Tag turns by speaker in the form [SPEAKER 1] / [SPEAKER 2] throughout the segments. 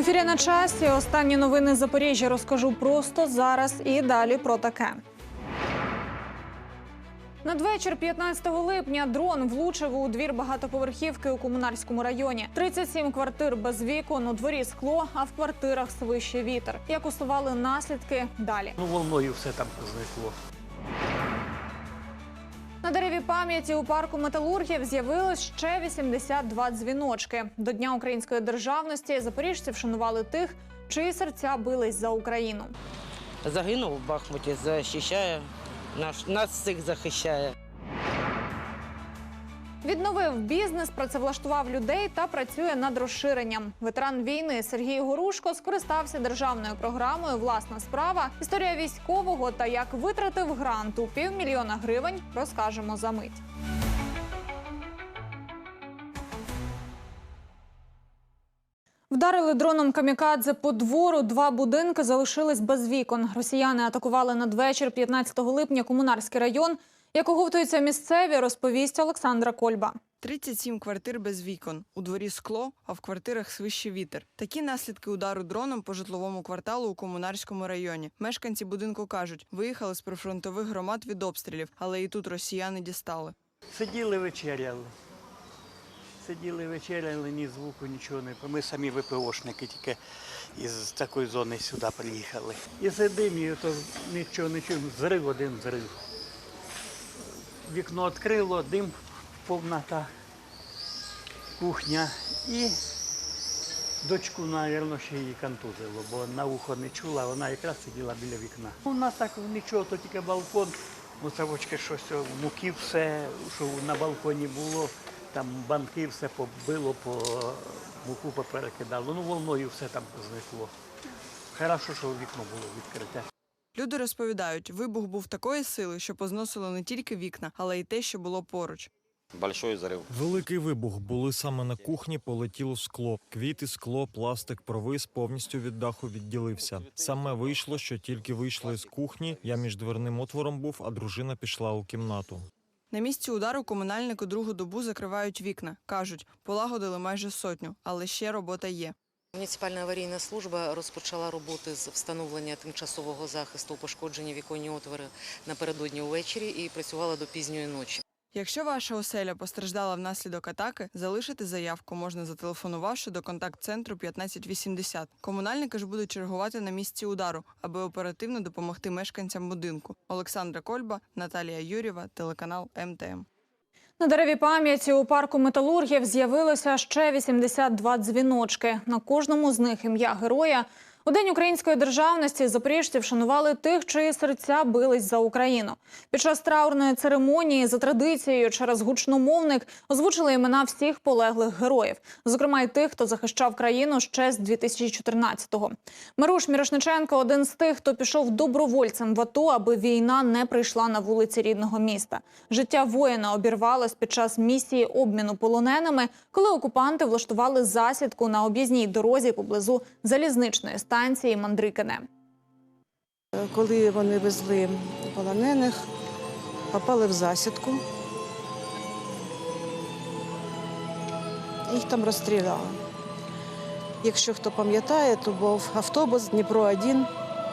[SPEAKER 1] Ефірі на часі. Останні новини Запоріжжя розкажу просто зараз і далі про таке. Надвечір 15 липня дрон влучив у двір багатоповерхівки у комунарському районі. 37 квартир без вікон, у дворі скло, а в квартирах свище вітер. Як усували наслідки далі.
[SPEAKER 2] Ну, волною все там знесло.
[SPEAKER 1] На дереві пам'яті у парку металургів з'явилось ще 82 дзвіночки. До Дня української державності запоріжці вшанували тих, чиї серця бились за Україну.
[SPEAKER 3] Загинув в Бахмуті, захищає, наш, нас всіх захищає.
[SPEAKER 1] Відновив бізнес, працевлаштував людей та працює над розширенням. Ветеран війни Сергій Горушко скористався державною програмою Власна справа. Історія військового та як витратив грант у півмільйона гривень, розкажемо за мить. Вдарили дроном камікадзе по двору. Два будинки залишились без вікон. Росіяни атакували надвечір 15 липня комунарський район. Як оговтуються місцеві, розповість Олександра Кольба.
[SPEAKER 4] 37 квартир без вікон. У дворі скло, а в квартирах свище вітер. Такі наслідки удару дроном по житловому кварталу у комунарському районі. Мешканці будинку кажуть, виїхали з прифронтових громад від обстрілів, але і тут росіяни дістали.
[SPEAKER 2] Сиділи вечеряли. Сиділи вечеряли, ні звуку, нічого не. Ми самі ВПОшники тільки із такої зони сюди приїхали. І сидимо, і то нічого не чуємо. Зрив один зрив. Вікно відкрило, дим, повнота, кухня. І дочку, мабуть, ще її контузило, бо на ухо не чула, вона якраз сиділа біля вікна. У нас так нічого, то тільки балкон. Мусавочки щось о, муки, все, що на балконі було, там банки все побило, по муку поперекидало. Ну, волною все там знесло. Хорошо, що вікно було відкрите.
[SPEAKER 4] Люди розповідають, вибух був такої сили, що позносило не тільки вікна, але й те, що було поруч.
[SPEAKER 5] Большой взрыв.
[SPEAKER 6] Великий вибух були саме на кухні, полетіло скло. Квіти, скло, пластик, провис повністю від даху відділився. Саме вийшло, що тільки вийшли з кухні. Я між дверним отвором був, а дружина пішла у кімнату.
[SPEAKER 4] На місці удару комунальники другу добу закривають вікна. Кажуть, полагодили майже сотню, але ще робота є.
[SPEAKER 7] Муніципальна аварійна служба розпочала роботи з встановлення тимчасового захисту пошкоджені віконні отвори напередодні увечері і працювала до пізньої ночі.
[SPEAKER 4] Якщо ваша оселя постраждала внаслідок атаки, залишити заявку можна зателефонувавши до контакт-центру 1580. Комунальники ж будуть чергувати на місці удару, аби оперативно допомогти мешканцям будинку. Олександра Кольба, Наталія Юрєва, телеканал МТМ.
[SPEAKER 1] На дереві пам'яті у парку металургів з'явилося ще 82 дзвіночки. На кожному з них ім'я героя. У День української державності запоріжці вшанували тих, чиї серця бились за Україну. Під час траурної церемонії за традицією через гучномовник озвучили імена всіх полеглих героїв, зокрема й тих, хто захищав країну ще з 2014-го. Мируш Мірошниченко один з тих, хто пішов добровольцем в АТО, аби війна не прийшла на вулиці рідного міста. Життя воїна обірвалось під час місії обміну полоненими, коли окупанти влаштували засідку на об'їзній дорозі поблизу залізничної станції Мандрикине.
[SPEAKER 8] Коли вони везли полонених, попали в засідку. Їх там розстріляли. Якщо хто пам'ятає, то був автобус Дніпро-1,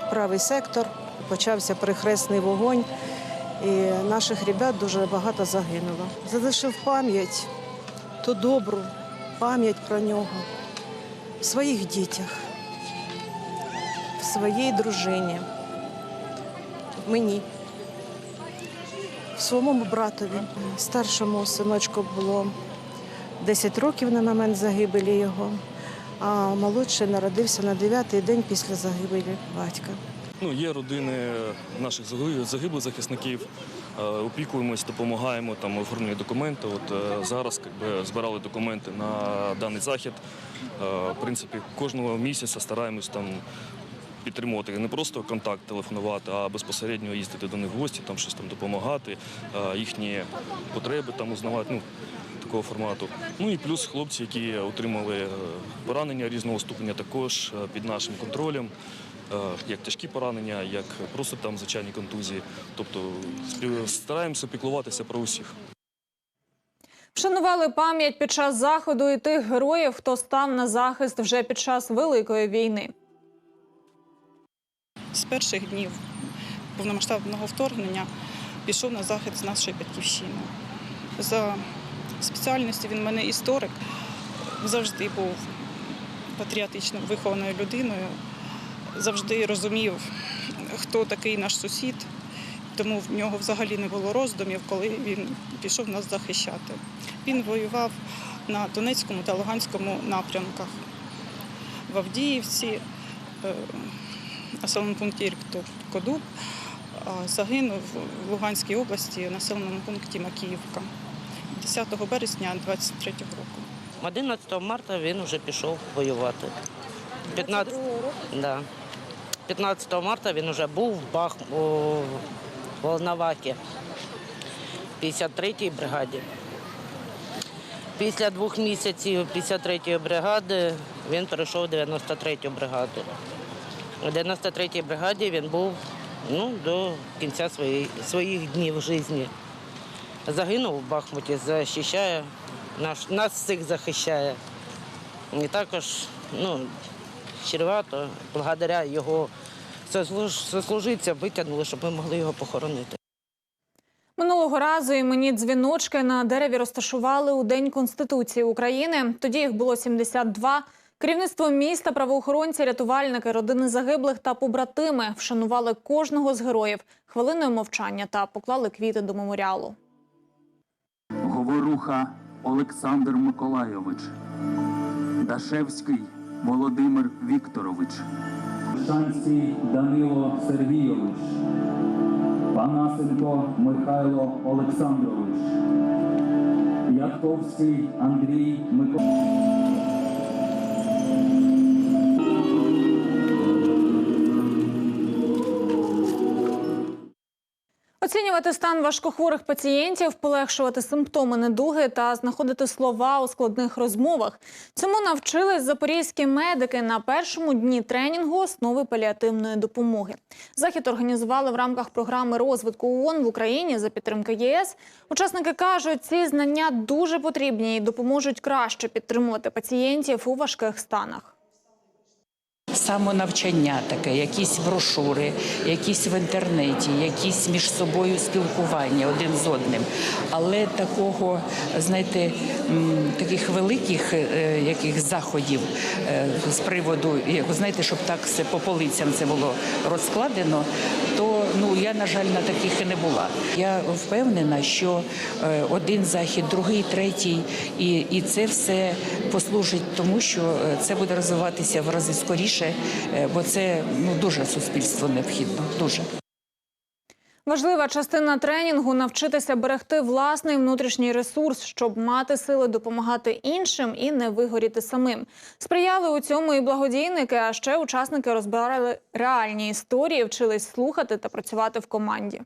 [SPEAKER 8] правий сектор, почався перехресний вогонь, і наших ребят дуже багато загинуло. Залишив пам'ять, ту добру пам'ять про нього в своїх дітях своїй дружині, мені, своєму братові. Старшому синочку було 10 років на момент загибелі його, а молодший народився на 9-й день після загибелі батька.
[SPEAKER 9] Ну, є родини наших загиблих- захисників. е, Опікуємось, допомагаємо там оформлені документи. От е, зараз якби, збирали документи на даний захід. Е, В принципі, кожного місяця стараємось там підтримувати не просто контакт, телефонувати, а безпосередньо їздити до них в гості, там щось там допомагати, їхні потреби там узнавати. Ну, такого формату. Ну і плюс хлопці, які отримали е, поранення різного ступеня, також е, під нашим контролем. е, Як тяжкі поранення, як просто там звичайні контузії. Тобто стараємося піклуватися про усіх.
[SPEAKER 1] Вшанували пам'ять під час заходу і тих героїв, хто став на захист вже під час великої війни.
[SPEAKER 5] З перших днів повномасштабного вторгнення пішов на захист нашої батьківщини. За спеціальністю він мене історик, завжди був патріотично вихованою людиною, завжди розумів, хто такий наш сусід, тому в нього взагалі не було роздумів, коли він пішов нас захищати. Він воював на Донецькому та Луганському напрямках в Авдіївці. Населеному пункті Іркту Кодуб, загинув в Луганській області у населеному пункті Макіївка 10 березня 23 року.
[SPEAKER 3] 11 марта він вже пішов воювати. 15... Да. 15 марта він вже був в Бах... у Волноваті, 53-й бригаді. Після двох місяців 53-ї бригади він перейшов в 93-ю бригаду. У 93-й бригаді він був ну, до кінця своєї, своїх днів житті. Загинув в Бахмуті, захищає, наш, нас всіх захищає. І також ну, чревато, благодаря його сослуж- сослуживцям витягнули, щоб ми могли його похоронити.
[SPEAKER 1] Минулого разу імені дзвіночки на дереві розташували у День Конституції України. Тоді їх було 72. Керівництво міста, правоохоронці, рятувальники, родини загиблих та побратими вшанували кожного з героїв хвилиною мовчання та поклали квіти до меморіалу.
[SPEAKER 10] Говоруха Олександр Миколайович, Дашевський Володимир Вікторович, Шанський Данило Сергійович, Панасенко Михайло Олександрович, Ятковський Андрій Миколайович.
[SPEAKER 1] Оцінювати стан важкохворих пацієнтів, полегшувати симптоми недуги та знаходити слова у складних розмовах. Цьому навчились запорізькі медики на першому дні тренінгу основи паліативної допомоги. Захід організували в рамках програми розвитку ООН в Україні за підтримки ЄС. Учасники кажуть, ці знання дуже потрібні і допоможуть краще підтримувати пацієнтів у важких станах.
[SPEAKER 11] Самонавчання таке, якісь брошури, якісь в інтернеті, якісь між собою спілкування один з одним. Але такого, знаєте, таких великих е, яких заходів е, з приводу, знаєте, щоб так все по полицям це було розкладено, то ну я на жаль на таких і не була. Я впевнена, що е, один захід, другий, третій, і, і це все послужить тому, що це буде розвиватися в рази скоріше, е, бо це ну дуже суспільство необхідно. Дуже.
[SPEAKER 1] Важлива частина тренінгу навчитися берегти власний внутрішній ресурс, щоб мати сили допомагати іншим і не вигоріти самим. Сприяли у цьому і благодійники, а ще учасники розбирали реальні історії, вчились слухати та працювати в команді.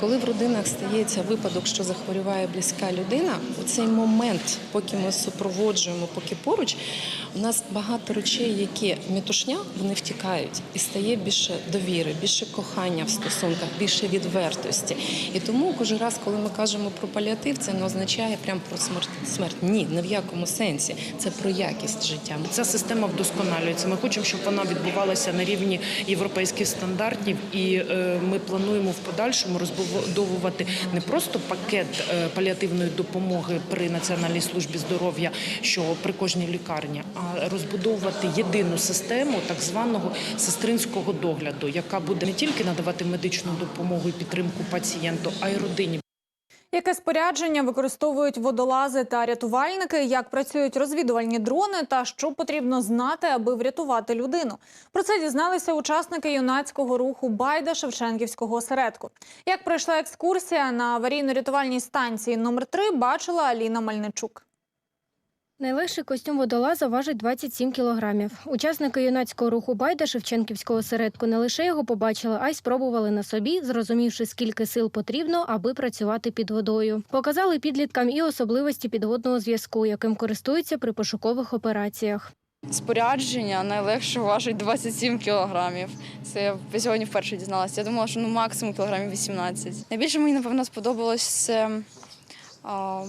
[SPEAKER 12] Коли в родинах стається випадок, що захворюває близька людина, у цей момент, поки ми супроводжуємо, поки поруч, у нас багато речей, які метушня, вони втікають, і стає більше довіри, більше кохання в стосунках, більше відвертості. І тому кожен раз, коли ми кажемо про паліатив, це не означає прямо про смерть. Смерть ні, не в якому сенсі. Це про якість життя.
[SPEAKER 13] Ця система вдосконалюється. Ми хочемо, щоб вона відбувалася на рівні європейських стандартів, і е, ми плануємо в подальшому розбудовувати не просто пакет е, паліативної допомоги при Національній службі здоров'я, що при кожній лікарні, а розбудовувати єдину систему так званого сестринського догляду, яка буде не тільки надавати медичну допомогу і підтримку пацієнту, а й родині.
[SPEAKER 1] Яке спорядження використовують водолази та рятувальники, як працюють розвідувальні дрони та що потрібно знати, аби врятувати людину? Про це дізналися учасники юнацького руху Байда Шевченківського осередку. Як пройшла екскурсія на аварійно-рятувальній станції номер 3 бачила Аліна Мальничук.
[SPEAKER 14] Найлегший костюм водолаза важить 27 кілограмів. Учасники юнацького руху Байда Шевченківського осередку не лише його побачили, а й спробували на собі, зрозумівши, скільки сил потрібно, аби працювати під водою. Показали підліткам і особливості підводного зв'язку, яким користуються при пошукових операціях.
[SPEAKER 15] Спорядження найлегше важить 27 кілограмів. Це я сьогодні вперше дізналася. Я думала, що ну максимум кілограмів 18. Найбільше мені напевно сподобалось це а,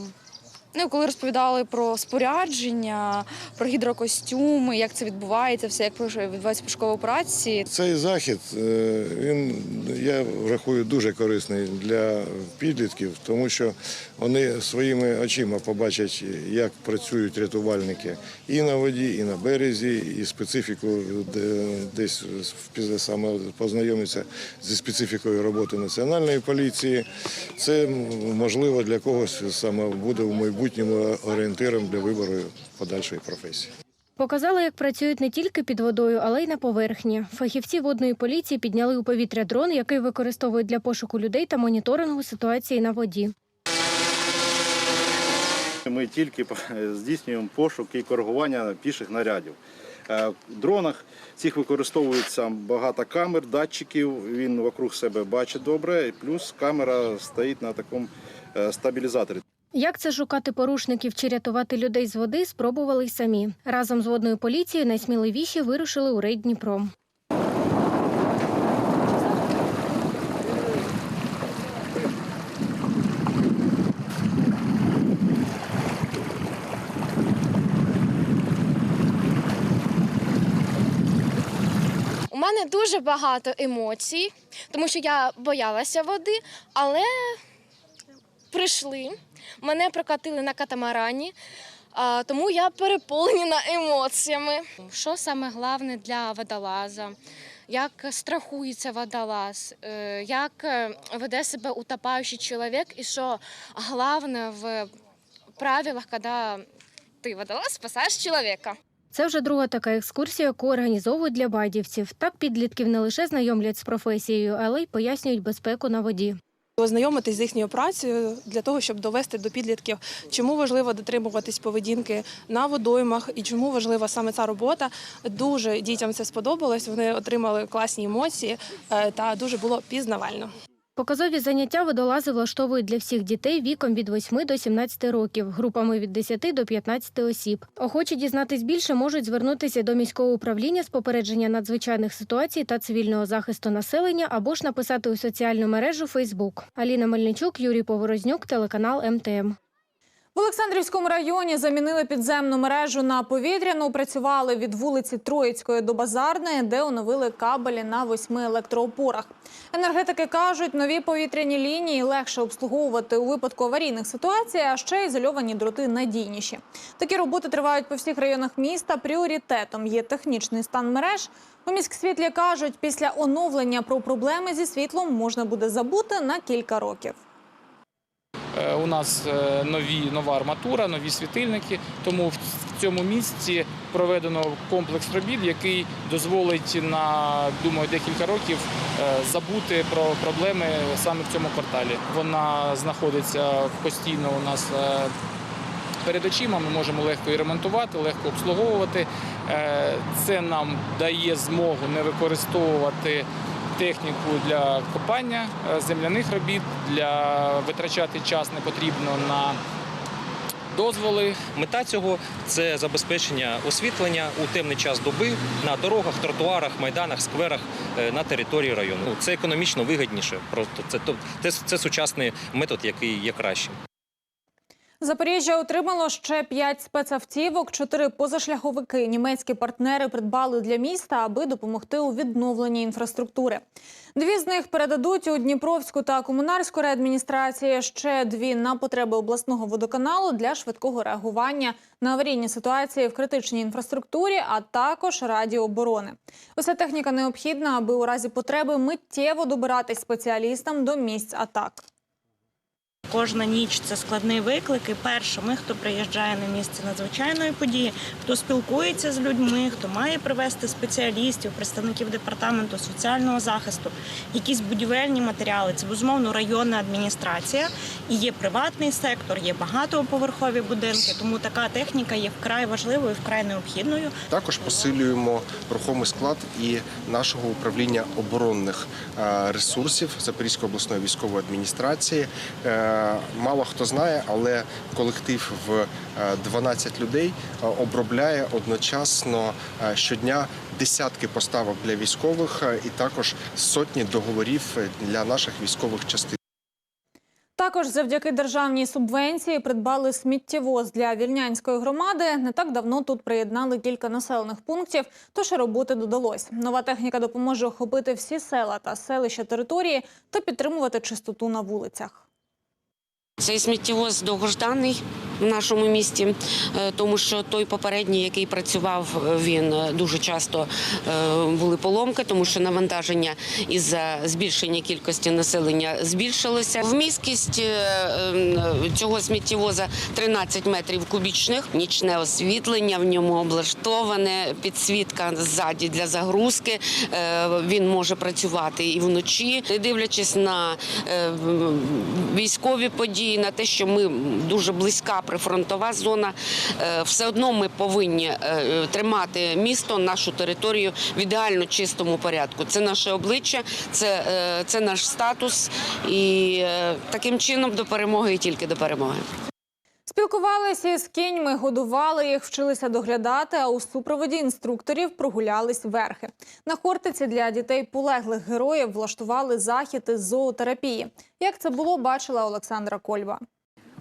[SPEAKER 15] Ну, коли розповідали про спорядження, про гідрокостюми, як це відбувається, все як відбувається пошукова операції.
[SPEAKER 16] Цей захід е, він я рахую дуже корисний для підлітків, тому що вони своїми очима побачать, як працюють рятувальники і на воді, і на березі, і специфіку де- десь саме познайомиться зі специфікою роботи національної поліції. Це можливо для когось саме буде в майбутньому орієнтиром для вибору подальшої професії.
[SPEAKER 14] Показали, як працюють не тільки під водою, але й на поверхні. Фахівці водної поліції підняли у повітря дрон, який використовують для пошуку людей та моніторингу ситуації на воді.
[SPEAKER 17] Ми тільки здійснюємо пошук і коригування піших нарядів. Е, В дронах цих використовується багато камер, датчиків. Він вокруг себе бачить добре, і плюс камера стоїть на такому е, стабілізаторі.
[SPEAKER 14] Як це шукати порушників чи рятувати людей з води, спробували й самі. Разом з водною поліцією найсміливіші вирушили у рейд Дніпро.
[SPEAKER 18] Мене дуже багато емоцій, тому що я боялася води, але прийшли, мене прокатили на катамарані, тому я переповнена емоціями. Що саме головне для водолаза? Як страхується водолаз, е, як е, веде себе утопаючий чоловік, і що головне в правилах, коли ти водолаз спасаєш чоловіка.
[SPEAKER 14] Це вже друга така екскурсія, яку організовують для байдівців. Так підлітків не лише знайомлять з професією, але й пояснюють безпеку на воді.
[SPEAKER 19] Ознайомитись з їхньою працею для того, щоб довести до підлітків, чому важливо дотримуватись поведінки на водоймах і чому важлива саме ця робота. Дуже дітям це сподобалось. Вони отримали класні емоції е, та дуже було пізнавально.
[SPEAKER 14] Показові заняття водолази влаштовують для всіх дітей віком від 8 до 17 років, групами від 10 до 15 осіб. Охочі дізнатись більше можуть звернутися до міського управління з попередження надзвичайних ситуацій та цивільного захисту населення або ж написати у соціальну мережу Фейсбук. Аліна Мельничук, Юрій Поворознюк, телеканал МТМ.
[SPEAKER 1] В Олександрівському районі замінили підземну мережу на повітряну. Працювали від вулиці Троїцької до Базарної, де оновили кабелі на восьми електроопорах. Енергетики кажуть, нові повітряні лінії легше обслуговувати у випадку аварійних ситуацій, а ще ізольовані дроти надійніші. Такі роботи тривають по всіх районах міста. Пріоритетом є технічний стан мереж. У міськсвітлі кажуть, після оновлення про проблеми зі світлом можна буде забути на кілька років.
[SPEAKER 20] Е, У нас е, нові, нова арматура, нові світильники. Тому в цьому місці проведено комплекс робіт, який дозволить на думаю декілька років е, забути про проблеми саме в цьому кварталі. Вона знаходиться постійно у нас. Перед очима ми можемо легко і ремонтувати, легко обслуговувати. Це нам дає змогу не використовувати техніку для копання е, земляних робіт, для витрачати час не потрібно на дозволи.
[SPEAKER 21] Мета цього це забезпечення освітлення у темний час доби на дорогах, тротуарах, майданах, скверах е, на території району. Ну, Це економічно вигідніше. Просто це це, це сучасний метод, який є кращим.
[SPEAKER 1] Запоріжжя отримало ще п'ять спецавтівок, чотири позашляховики. Німецькі партнери придбали для міста, аби допомогти у відновленні інфраструктури. Дві з них передадуть у Дніпровську та комунальську реадміністрації. Ще дві на потреби обласного водоканалу для швидкого реагування на аварійні ситуації в критичній інфраструктурі, а також Раді оборони. Уся техніка необхідна, аби у разі потреби миттєво добиратись спеціалістам до місць атак.
[SPEAKER 22] Кожна ніч це складний виклик. І першими, хто приїжджає на місце надзвичайної події, хто спілкується з людьми, хто має привезти спеціалістів, представників департаменту соціального захисту, якісь будівельні матеріали. Це безумовно районна адміністрація і є приватний сектор, є багатоповерхові будинки. Тому така техніка є вкрай важливою, вкрай необхідною.
[SPEAKER 23] Також посилюємо рухомий склад і нашого управління оборонних е, ресурсів Запорізької обласної військової адміністрації. Е, Мало хто знає, але колектив в е, 12 людей е, обробляє одночасно е, щодня десятки поставок для військових е, і також сотні договорів е, для наших військових частин.
[SPEAKER 1] Також завдяки державній субвенції придбали сміттєвоз для вільнянської громади. Не так давно тут приєднали кілька населених пунктів, тож роботи додалось. Нова техніка допоможе охопити всі села та селища території та підтримувати чистоту на вулицях.
[SPEAKER 24] Цей сміттєвоз довгожданий в нашому місті, е, тому що той попередній, який працював, е, він е, дуже часто були поломки, тому що навантаження із збільшення кількості населення збільшилося. Вмісткість е, е, цього сміттєвоза 13 метрів кубічних, нічне освітлення в ньому облаштоване, підсвітка ззаді для загрузки. Він може працювати і вночі, дивлячись на військові події, на те, що ми дуже близька прифронтова зона, е, все одно ми повинні е, тримати місто, нашу територію в ідеально чистому порядку. Це наше обличчя, це, е, це наш статус, і таким чином до перемоги і тільки до перемоги.
[SPEAKER 1] Спілкувалися із кіньми, годували їх, вчилися доглядати, а у супроводі інструкторів прогулялись верхи. На Хортиці для дітей полеглих героїв влаштували захід із зоотерапії. Як це було, бачила Олександра Кольба.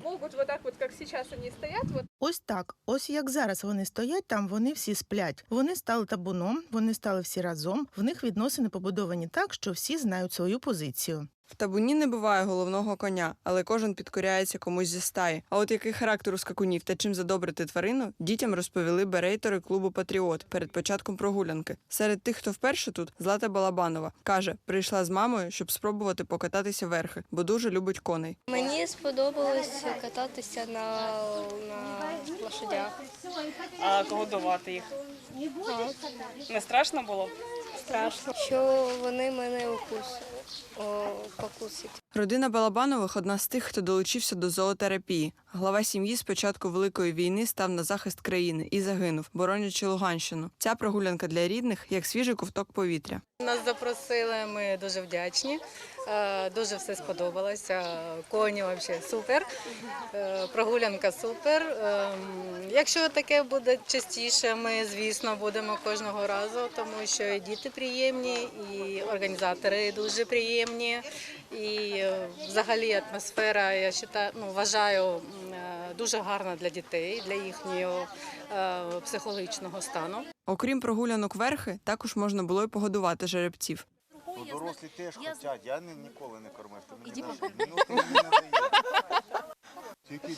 [SPEAKER 25] Могут вот так вот, как сейчас они стоят, вот
[SPEAKER 26] Ось так, ось як зараз вони стоять там, вони всі сплять. Вони стали табуном, вони стали всі разом. В них відносини побудовані так, що всі знають свою позицію.
[SPEAKER 4] В табуні не буває головного коня, але кожен підкоряється комусь зі стаї. А от який характер у скакунів та чим задобрити тварину, дітям розповіли берейтори клубу Патріот перед початком прогулянки. Серед тих, хто вперше тут, Злата Балабанова каже, прийшла з мамою, щоб спробувати покататися верхи, бо дуже любить коней.
[SPEAKER 27] Мені сподобалось кататися на, на лошадях.
[SPEAKER 5] А годувати їх не страшно було?
[SPEAKER 27] Страшно, що вони мене укус, о, покусять.
[SPEAKER 4] Родина Балабанових одна з тих, хто долучився до зоотерапії. Глава сім'ї з початку великої війни став на захист країни і загинув, боронячи Луганщину. Ця прогулянка для рідних як свіжий ковток повітря.
[SPEAKER 28] Нас запросили, ми дуже вдячні. Е, Дуже все сподобалося. Коні взагалі супер. Е, Прогулянка супер. Ем, Якщо таке буде частіше, ми звісно будемо кожного разу, тому що і діти приємні, і організатори дуже приємні. І е, взагалі атмосфера, я вважаю, ну, вважаю е, дуже гарна для дітей, для їхнього е, психологічного стану.
[SPEAKER 4] Окрім прогулянок верхи, також можна було й погодувати жеребців.
[SPEAKER 29] Ну, дорослі теж хочуть, я ні- ніколи не кормив. Ти мені навіть минути не. Тільки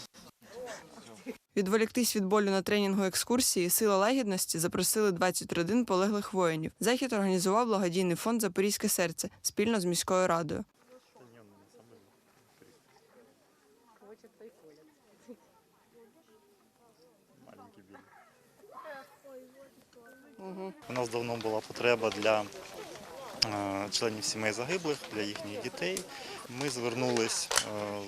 [SPEAKER 4] Відволіктись від болю на тренінгу екскурсії Сила лагідності запросили 20 родин полеглих воїнів. Захід організував благодійний фонд Запорізьке серце спільно з міською радою.
[SPEAKER 30] У нас давно була потреба для членів сімей загиблих, для їхніх дітей. Ми звернулись е,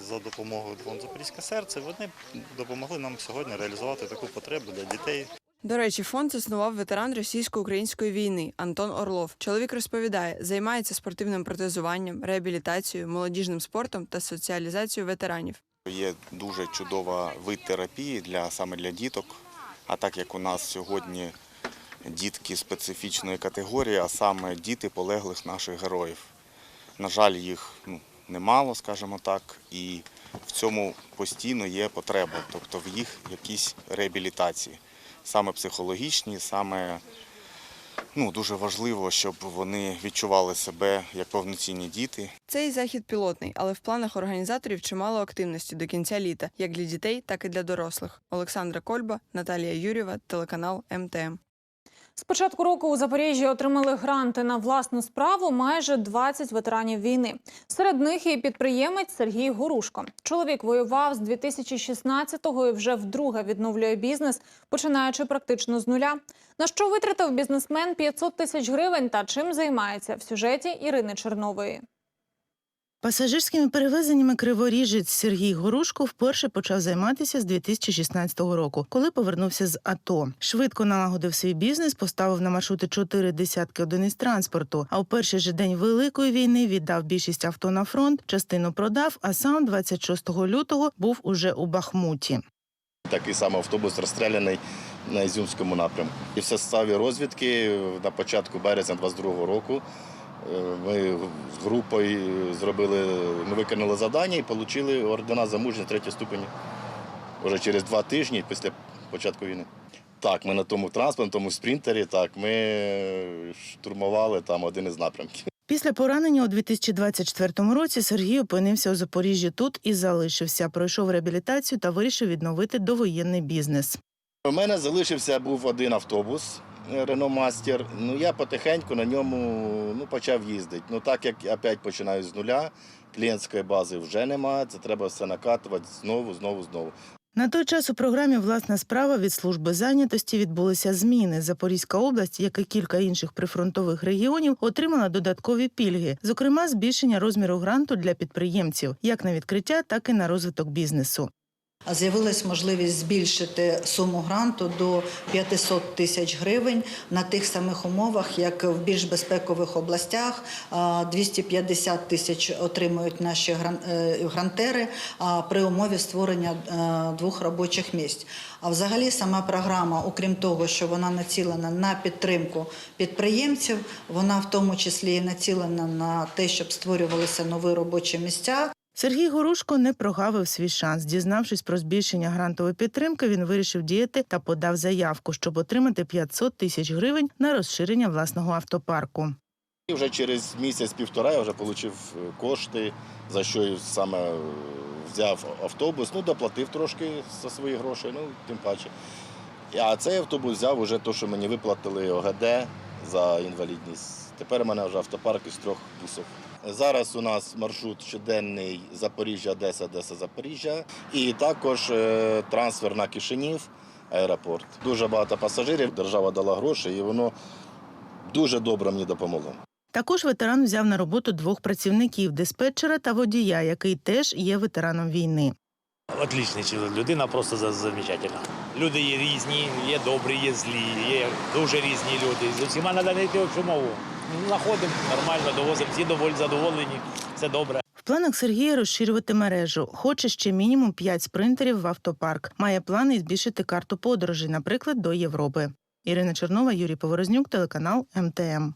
[SPEAKER 30] за допомогою до Запорізьке серце. Вони допомогли нам сьогодні реалізувати таку потребу для дітей.
[SPEAKER 4] До речі, фонд заснував ветеран російсько-української війни Антон Орлов. Чоловік розповідає, займається спортивним протезуванням, реабілітацією, молодіжним спортом та соціалізацією ветеранів.
[SPEAKER 29] Є дуже чудова вид терапії для саме для діток. А так як у нас сьогодні дітки специфічної категорії, а саме діти полеглих наших героїв. На жаль, їх ну, немало, скажімо так, і в цьому постійно є потреба, тобто в їх якійсь реабілітації, саме психологічній, саме ну, дуже важливо, щоб вони відчували себе як повноцінні діти.
[SPEAKER 4] Цей захід пілотний, але в планах організаторів чимало активності до кінця літа, як для дітей, так і для дорослих. Олександра Кольба, Наталія Юрєва, телеканал МТМ.
[SPEAKER 1] З початку року у Запоріжжі отримали гранти на власну справу майже 20 ветеранів війни. Серед них і підприємець Сергій Горушко. Чоловік воював з 2016-го і вже вдруге відновлює бізнес, починаючи практично з нуля. На що витратив бізнесмен 500 тисяч гривень та чим займається в сюжеті Ірини Чернової.
[SPEAKER 26] Пасажирськими перевезеннями криворіжець Сергій Горушко вперше почав займатися з 2016 року, коли повернувся з АТО. Швидко налагодив свій бізнес, поставив на маршрути чотири десятки одиниць транспорту. А в перший же день великої війни віддав більшість авто на фронт, частину продав. А сам 26 лютого був уже у Бахмуті.
[SPEAKER 31] Такий самий автобус розстріляний на Ізюмському напрямку. І в составі розвідки на початку березня 22-го року
[SPEAKER 16] Ми з групою зробили, ми виконали завдання і отримали ордена за мужність третьої ступені. Вже через два тижні після початку війни. Так, ми на тому тому спринтері, так, ми штурмували там один із напрямків.
[SPEAKER 26] Після поранення у 2024 році Сергій опинився у Запоріжжі тут і залишився. Пройшов реабілітацію та вирішив відновити довоєнний бізнес.
[SPEAKER 16] У мене залишився був один автобус Рено Мастер. Ну я потихеньку на ньому ну, почав їздити. Ну так як опять починаю з нуля, клієнтської бази вже немає. Це треба все накатувати знову, знову, знову.
[SPEAKER 26] На той час у програмі Власна справа від служби зайнятості відбулися зміни. Запорізька область, як і кілька інших прифронтових регіонів, отримала додаткові пільги, зокрема збільшення розміру гранту для підприємців, як на відкриття, так і на розвиток бізнесу.
[SPEAKER 32] З'явилась можливість збільшити суму гранту до 500 тисяч гривень на тих самих умовах, як в більш безпекових областях. А, 250 тисяч отримують наші е, грантери при умові створення е, двох робочих місць. А взагалі сама програма, окрім того, що вона націлена на підтримку підприємців, вона в тому числі і націлена на те, щоб створювалися нові робочі місця.
[SPEAKER 26] Сергій Горушко не прогавив свій шанс. Дізнавшись про збільшення грантової підтримки, він вирішив діяти та подав заявку, щоб отримати 500 тисяч гривень на розширення власного автопарку.
[SPEAKER 16] І вже через місяць-півтора я вже отримав кошти, за що саме е, взяв автобус, ну доплатив трошки за свої гроші, ну тим паче. А цей автобус взяв уже те, що мені виплатили ОГД за інвалідність. Тепер у мене вже автопарк із трьох бусів. Зараз у нас маршрут щоденний Запоріжжя, Одеса, Одеса, Запоріжжя. І також е, трансфер на Кишинів, аеропорт. Дуже багато пасажирів, держава дала гроші, і воно дуже добре мені допомогло.
[SPEAKER 26] Також ветеран взяв на роботу двох працівників диспетчера та водія, який теж є ветераном війни.
[SPEAKER 33] Отличний чоловік, людина просто за- замечательна. Люди є різні, є добрі, є злі, є дуже різні люди. З усіма треба знайти общу мову. Знаходимо нормально, довозимо, всі доволі задоволені, все добре.
[SPEAKER 26] В планах Сергія розширювати мережу. Хоче ще мінімум 5 спринтерів в автопарк. Має плани збільшити карту подорожей, наприклад, до Європи. Ірина Чернова, Юрій Поворознюк, телеканал МТМ.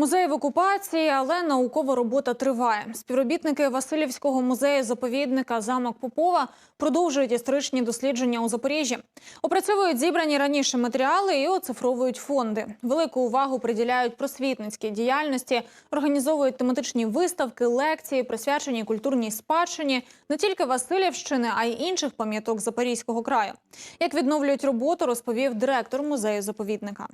[SPEAKER 1] Музей в окупації, але наукова робота триває. Співробітники Васильівського музею заповідника замок Попова продовжують історичні дослідження у Запоріжжі. Опрацьовують зібрані раніше матеріали і оцифровують фонди. Велику увагу приділяють просвітницькій діяльності, організовують тематичні виставки, лекції, присвячені культурній спадщині не тільки Васильівщини, а й інших пам'яток Запорізького краю. Як відновлюють роботу, розповів директор музею заповідника.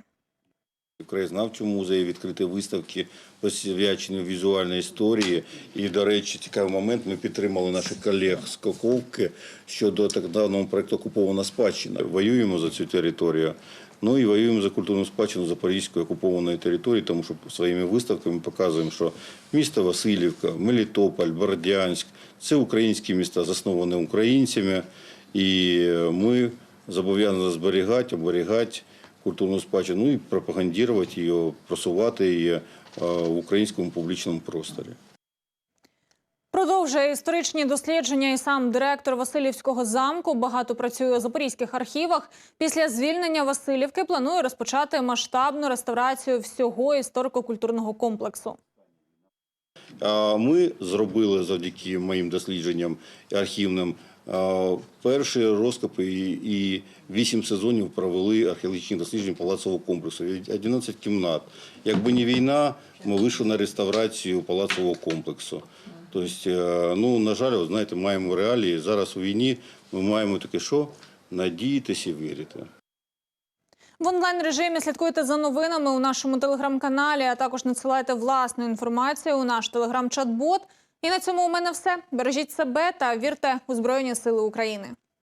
[SPEAKER 34] В краєзнавчому музеї відкриті виставки посвячені візуальній історії. І, до речі, цікавий момент. Ми підтримали наших колег з Коковки щодо так даного проєкту Окупована спадщина. Воюємо за цю територію. Ну і воюємо за культурну спадщину Запорізької окупованої території, тому що своїми виставками показуємо, що місто Васильівка, Мелітополь, Бордянськ це українські міста, засновані українцями, і ми зобов'язані зберігати, оберігати культурну спадщину ну і пропагандувати її, просувати її е, в українському публічному просторі.
[SPEAKER 1] Продовжує історичні дослідження і сам директор Васильівського замку. Багато працює у запорізьких архівах. Після звільнення Васильівки планує розпочати масштабну реставрацію всього історико-культурного комплексу.
[SPEAKER 34] Ми зробили завдяки моїм дослідженням архівним перші розкопи і вісім сезонів провели археологічні дослідження палацового комплексу. 11 кімнат. Якби не війна, ми вийшли на реставрацію палацового комплексу. Тобто, е, ну, на жаль, знаєте, маємо реалії. Зараз у війні ми маємо таке, що надіятися і вірити.
[SPEAKER 1] В онлайн режимі слідкуйте за новинами у нашому телеграм-каналі, а також надсилайте власну інформацію у наш телеграм-чат-бот. І на цьому у мене все. Бережіть себе та вірте у Збройні Сили України.